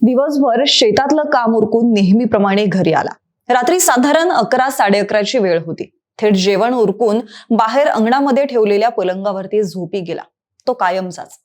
दिवसभर शेतातलं काम उरकून नेहमीप्रमाणे घरी आला. रात्री साधारण अकरा साडे अकराची वेळ होती. थेट जेवण उरकून बाहेर अंगणामध्ये ठेवलेल्या पलंगावरती झोपी गेला. तो कायमचाच.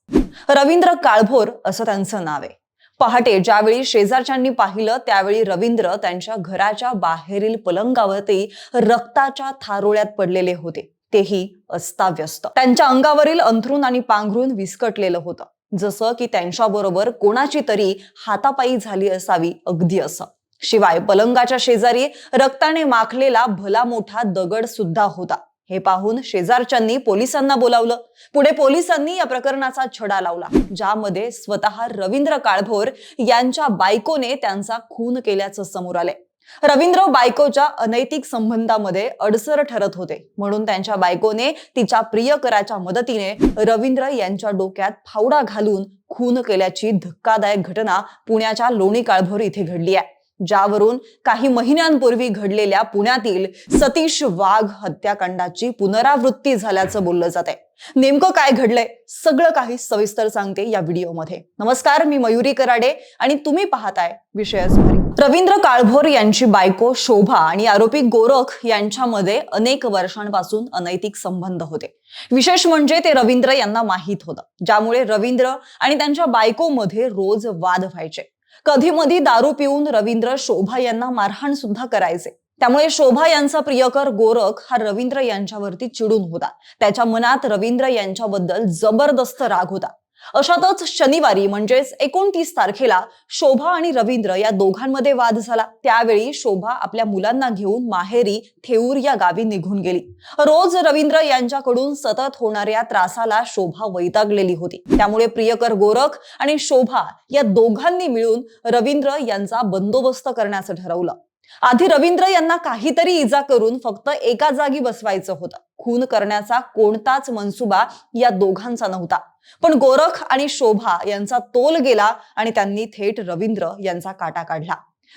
रवींद्र काळभोर असं त्यांचं नाव आहे. पहाटे ज्यावेळी शेजारच्यांनी पाहिलं त्यावेळी रवींद्र त्यांच्या घराच्या बाहेरील पलंगावरती रक्ताच्या थारोळ्यात पडलेले होते. तेही अस्ताव्यस्त. त्यांच्या अंगावरील अंथरून आणि पांघरून विस्कटलेलं होतं. जसं की त्यांच्याबरोबर कोणाची तरी हातापायी झाली असावी अगदी असं. शिवाय पलंगाच्या शेजारी रक्ताने माखलेला भला मोठा दगड सुद्धा होता. हे पाहून शेजारच्यांनी पोलिसांना बोलावलं. पुढे पोलिसांनी या प्रकरणाचा छडा लावला ज्यामध्ये स्वतः रवींद्र काळभोर यांच्या बायकोने त्यांचा खून केल्याचं समोर आलंय. रवींद्र बायकोच्या अनैतिक संबंधामध्ये अडसर ठरत होते. म्हणून त्यांच्या बायकोने तिच्या प्रियकराच्या मदतीने रवींद्र यांच्या डोक्यात फावडा घालून खून केल्याची धक्कादायक घटना पुण्याच्या लोणी काळभोर इथे घडली आहे. ज्यावरून काही महिन्यांपूर्वी घडलेल्या पुण्यातील सतीश वाघ हत्याकांडाची पुनरावृत्ती झाल्याचं बोललं जात आहे. नेमकं काय घडलंय? सगळं काही सविस्तर सांगते या व्हिडिओमध्ये. नमस्कार मी मयुरी कराडे आणि तुम्ही पाहताय विषयच रवींद्र काळभोर यांची बायको शोभा आणि आरोपी गोरख यांच्यामध्ये अनेक वर्षांपासून अनैतिक संबंध होते. विशेष म्हणजे ते रवींद्र यांना माहीत होतं ज्यामुळे रवींद्र आणि त्यांच्या बायकोमध्ये रोज वाद व्हायचे. कधी मधी दारू पिऊन रवींद्र शोभा यांना मारहाण सुद्धा करायचे. त्यामुळे शोभा यांचा प्रियकर गोरख हा रवींद्र यांच्यावरती चिडून होता. त्याच्या मनात रवींद्र यांच्याबद्दल जबरदस्त राग होता. अशातच शनिवारी म्हणजेच एकोणतीस तारखेला शोभा आणि रवींद्र या दोघांमध्ये वाद झाला. त्यावेळी शोभा आपल्या मुलांना घेऊन माहेरी थेऊर या गावी निघून गेली. रोज रवींद्र यांच्याकडून सतत होणाऱ्या त्रासाला शोभा वैतागलेली होती. त्यामुळे प्रियकर गोरख आणि शोभा या दोघांनी मिळून रवींद्र यांचा बंदोबस्त करण्याचं ठरवलं. आधी रवींद्र यांना काहीतरी इजा करून फक्त एका जागी बसवायचं होतं. खून करण्याचा कोणताच मनसुबा या दोघांचा नव्हता. पण गोरख आणि शोभा यांचा तोल गेला आणि त्यांनी थेट रवींद्र यांचा काटा काढला.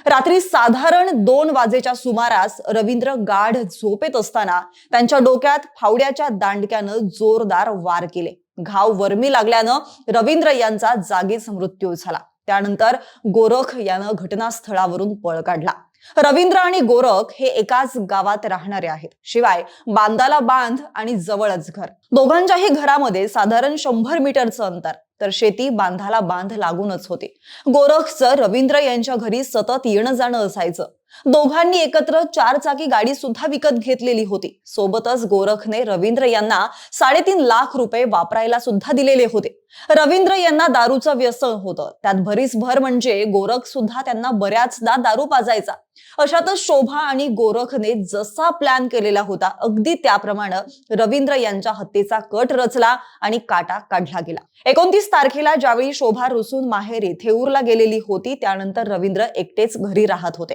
रात्री साधारण दोन वाजेच्या सुमारास रवींद्र गाढ झोपेत असताना त्यांच्या डोक्यात फावड्याच्या दांडक्यानं जोरदार वार केले. घाव वर्मी लागल्यानं रवींद्र यांचा जागीच मृत्यू झाला. त्यानंतर गोरख यानं घटनास्थळावरून पळ काढला. रवींद्र आणि गोरख हे एकाच गावात राहणारे आहेत. शिवाय बांधाला बांध आणि जवळच घर. दोघांच्याही घरामध्ये साधारण शंभर मीटरचं अंतर तर शेती बांधाला बांध लागूनच होती. गोरखचं रवींद्र यांच्या घरी सतत येणं जाणं असायचं. दोघांनी एकत्र चार चाकी गाडी सुद्धा विकत घेतलेली होती. सोबतच गोरखने रवींद्र यांना साडेतीन लाख रुपये वापरायला सुद्धा दिलेले होते. रवींद्र यांना दारूचं व्यसन होतं. त्यात भरीस भर म्हणजे गोरख सुद्धा त्यांना बऱ्याचदा दारू पाजायचा. अशातच शोभा आणि गोरखने जसा प्लॅन केलेला होता अगदी त्याप्रमाणे रवींद्र यांच्या हत्येचा कट रचला आणि काटा काढला गेला. एकोणतीस तारखेला ज्यावेळी शोभा रुसून माहेरी थेऊरला गेलेली होती त्यानंतर रवींद्र एकटेच घरी राहत होते.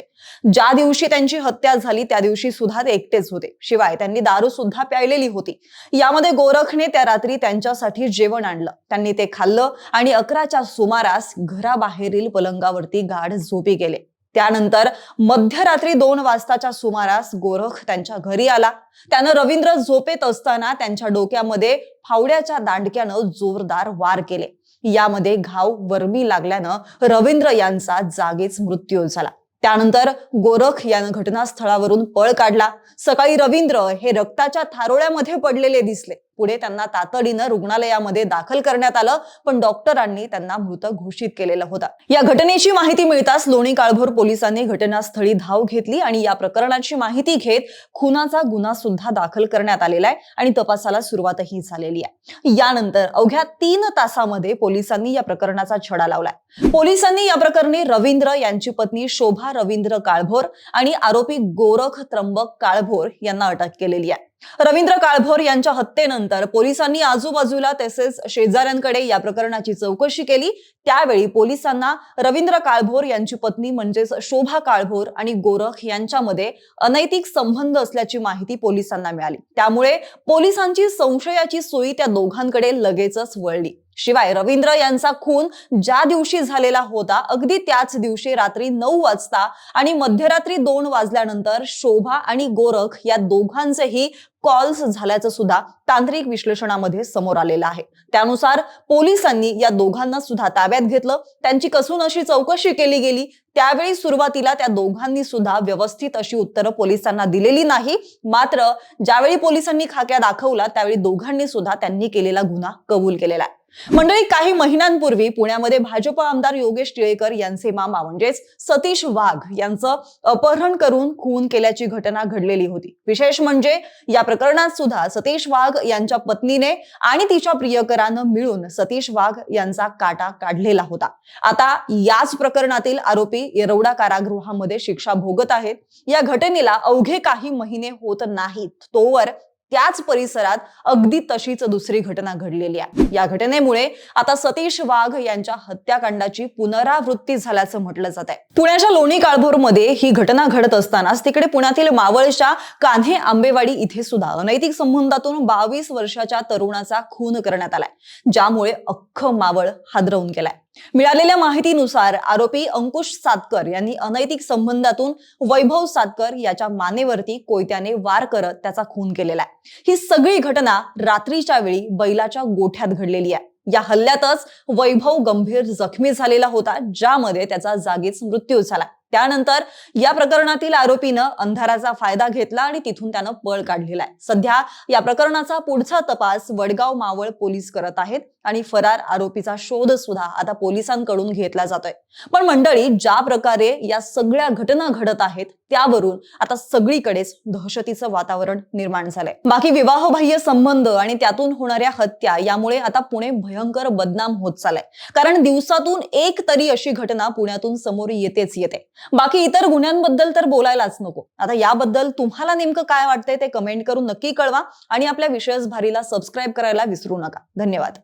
ज्या दिवशी त्यांची हत्या झाली त्या दिवशी सुद्धा ते एकटेच होते. शिवाय त्यांनी दारू सुद्धा प्यायलेली होती. यामध्ये गोरखने त्या रात्री त्यांच्यासाठी जेवण आणलं. त्यांनी ते खाल्लं आणि अकराच्या सुमारास घराबाहेरील पलंगावरती गाढ झोपी गेले. त्यानंतर मध्यरात्री दोन वाजताच्या सुमारास गोरख त्यांच्या घरी आला. त्यानं रवींद्र झोपेत असताना त्यांच्या डोक्यामध्ये फावड्याच्या दांडक्यानं जोरदार वार केले. यामध्ये घाव वर्मी लागल्यानं रवींद्र यांचा जागीच मृत्यू झाला. त्यानंतर गोरख यानं घटनास्थळावरून पळ काढला. सकाळी रवींद्र हे रक्ताच्या थारोळ्यामध्ये पडलेले दिसले. पुढे त्यांना तातडीनं रुग्णालयामध्ये दाखल करण्यात आलं पण डॉक्टरांनी त्यांना मृत घोषित केलेलं होतं. या घटनेची माहिती मिळताच लोणी काळभोर पोलिसांनी घटनास्थळी धाव घेतली आणि या प्रकरणाची माहिती घेत खुनाचा गुन्हा सुद्धा दाखल करण्यात आलेला आहे आणि तपासाला सुरुवातही झालेली आहे. यानंतर अवघ्या तीन तासामध्ये पोलिसांनी या प्रकरणाचा छडा लावलाय. पोलिसांनी या प्रकरणी रवींद्र यांची पत्नी शोभा रवींद्र काळभोर आणि आरोपी गोरख त्र्यंबक काळभोर यांना अटक केलेली आहे. रवींद्र काळभोर यांच्या हत्येनंतर पोलिसांनी आजूबाजूला तसेच शेजाऱ्यांकडे या प्रकरणाची चौकशी केली. त्यावेळी पोलिसांना रवींद्र काळभोर यांची पत्नी म्हणजेच शोभा काळभोर आणि गोरख यांच्यामध्ये अनैतिक संबंध असल्याची माहिती पोलिसांना मिळाली. त्यामुळे पोलिसांची संशयाची सोयी त्या दोघांकडे लगेचच वळली. शिवाय रवींद्र यांचा खून ज्या दिवशी झालेला होता अगदी त्याच दिवशी रात्री नऊ वाजता आणि मध्यरात्री दोन वाजल्यानंतर शोभा आणि गोरख या दोघांचेही कॉल्स झाल्याचं सुद्धा तांत्रिक विश्लेषणामध्ये समोर आलेलं आहे. त्यानुसार पोलिसांनी या दोघांना सुद्धा ताब्यात घेतलं. त्यांची कसून अशी चौकशी केली गेली. त्यावेळी सुरुवातीला त्या दोघांनी सुद्धा व्यवस्थित अशी उत्तरं पोलिसांना दिलेली नाही. मात्र ज्यावेळी पोलिसांनी खाक्या दाखवला त्यावेळी दोघांनी सुद्धा त्यांनी केलेला गुन्हा कबूल केलेला आहे. मंडळी काही महिन्यांपूर्वी पुण्यामध्ये भाजप आमदार योगेश टिळेकर यांचे मामा म्हणजेच सतीश वाघ यांचं अपहरण करून खून केल्याची घटना घडलेली होती. विशेष म्हणजे या प्रकरणात सुद्धा सतीश वाघ यांच्या पत्नीने आणि तिच्या प्रियकरानं मिळून सतीश वाघ यांचा काटा काढलेला होता. आता याच प्रकरणातील आरोपी येरवडा कारागृहामध्ये शिक्षा भोगत आहेत. या घटनेला अवघे काही महिने होत नाहीत. तोवर त्याच परिसरात अगदी तशीच दुसरी घटना घडलेली आहे. या घटनेमुळे आता सतीश वाघ यांच्या हत्याकांडाची पुनरावृत्ती झाल्याचं म्हटलं जात आहे. पुण्याच्या लोणी काळभोरमध्ये ही घटना घडत असतानाच तिकडे पुण्यातील मावळच्या कान्हे आंबेवाडी इथे सुद्धा अनैतिक संबंधातून बावीस वर्षाच्या तरुणाचा खून करण्यात आलाय. ज्यामुळे अख्खं मावळ हादरवून गेलाय. मिळालेल्या माहितीनुसार आरोपी अंकुश सातकर यांनी अनैतिक संबंधातून वैभव सातकर याच्या मानेवरती कोयत्याने वार करत त्याचा खून केलेला आहे. ही सगळी घटना रात्रीच्या वेळी बैलाच्या गोठ्यात घडलेली आहे. या हल्ल्यातच वैभव गंभीर जखमी झालेला होता ज्यामध्ये त्याचा जागीच मृत्यू झाला. त्यानंतर या प्रकरणातील आरोपीनं अंधाराचा फायदा घेतला आणि तिथून त्यानं पळ काढलेला आहे. सध्या या प्रकरणाचा पुढचा तपास वडगाव मावळ पोलीस करत आहेत. आणि फरार आरोपीचा शोध सुद्धा आता पोलिसांकडून घेतला जातोय. पण मंडळी ज्या प्रकारे या सगळ्या घटना घडत आहेत त्यावरून आता सगळीकडेच दहशतीचं वातावरण निर्माण झालंय. बाकी विवाहबाह्य संबंध आणि त्यातून होणाऱ्या हत्या यामुळे आता पुणे भयंकर बदनाम होत चाललंय. कारण दिवसातून एक तरी अशी घटना पुण्यातून समोर येतेच येते. बाकी इतर गुन्ह्यांबद्दल तर बोलायलाच नको. आता याबद्दल तुम्हाला नेमकं काय वाटतंय ते कमेंट करून नक्की कळवा आणि आपल्या विशेष भारीला सबस्क्राईब करायला विसरू नका. धन्यवाद.